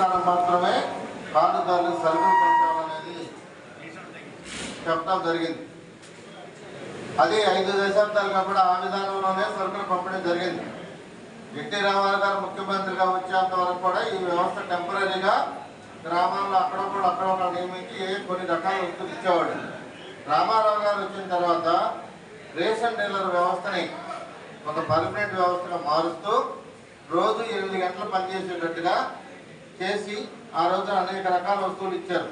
మాత్రమే కార్డుదారులు సరుకులు పంచాలనేది చెప్పడం జరిగింది. అది ఐదు దశాబ్దాలుగా కూడా ఆ విధానంలోనే సరుకులు పంపడం జరిగింది. ఎన్టీ రామారావు గారు ముఖ్యమంత్రిగా వచ్చేంత వరకు కూడా ఈ వ్యవస్థ టెంపరీగా గ్రామాల్లో అక్కడప్పుడు అక్కడ నియమించి కొన్ని రకాల వస్తువులు ఇచ్చేవాడు రామారావు గారు వచ్చిన తర్వాత రేషన్ డీలర్ వ్యవస్థని ఒక పర్మనెంట్ వ్యవస్థగా మారుస్తూ రోజు ఎనిమిది గంటలు పనిచేసేటట్టుగా చేసి ఆ రోజు అనేక రకాల వస్తువులు ఇచ్చారు.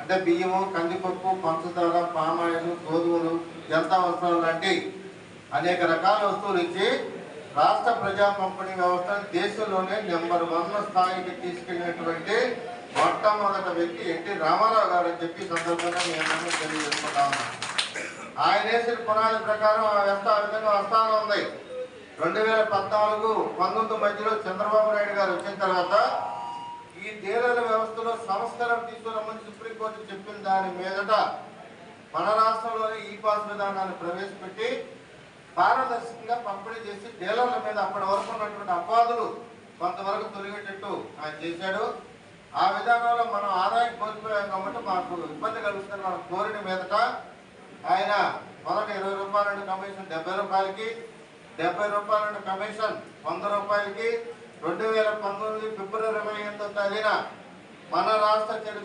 అంటే బియ్యము కందిపప్పు పంచదార పామాయిల్ గోధుమలు జనతా వస్త్రాలు లాంటి అనేక రకాల వస్తువులు ఇచ్చి రాష్ట్ర ప్రజా పంపిణీ వ్యవస్థను దేశంలోనే నెంబర్ వన్ స్థాయికి తీసుకెళ్ళినటువంటి మొట్టమొదటి వ్యక్తి ఎన్టీ రామారావు గారు అని చెప్పి సందర్భంగా మీ అందరినీ తెలియజేసుకుంటా ఉన్నాను. ఆయన వేసిన పునాది ప్రకారం ఆ వ్యవస్థ ఆ విధంగా వస్తానే ఉంది. రెండు వేల పద్నాలుగు పంతొమ్మిది మధ్యలో చంద్రబాబు నాయుడు గారు వచ్చిన తర్వాత ఈ డీలర్ల వ్యవస్థలో సంస్కరణ తీసుకురమ్మని సుప్రీంకోర్టు చెప్పిన దాని మీదట మన రాష్ట్రంలోనే ఈ పాస్ విధానాన్ని ప్రవేశపెట్టి పారదర్శకంగా పంపిణీ చేసి డీలర్ల మీద అప్పటి వరకు ఉన్నటువంటి అపాధులు కొంతవరకు తొలగేటట్టు ఆయన చేశాడు. ఆ విధానంలో మనం ఆదాయం కోల్పోయాం కాబట్టి మాకు ఇబ్బంది కలుగుతున్న కోరిన మీదట ఆయన మొదట ఇరవై రూపాయల కమిషన్ డెబ్బై రూపాయలకి డెబ్బై రూపాయల కమిషన్ వంద రూపాయలకి రెండు వేల పంతొమ్మిది ఫిబ్రవరి ఇరవై ఎనిమిదో తేదీన మన రాష్ట్ర చరిత్ర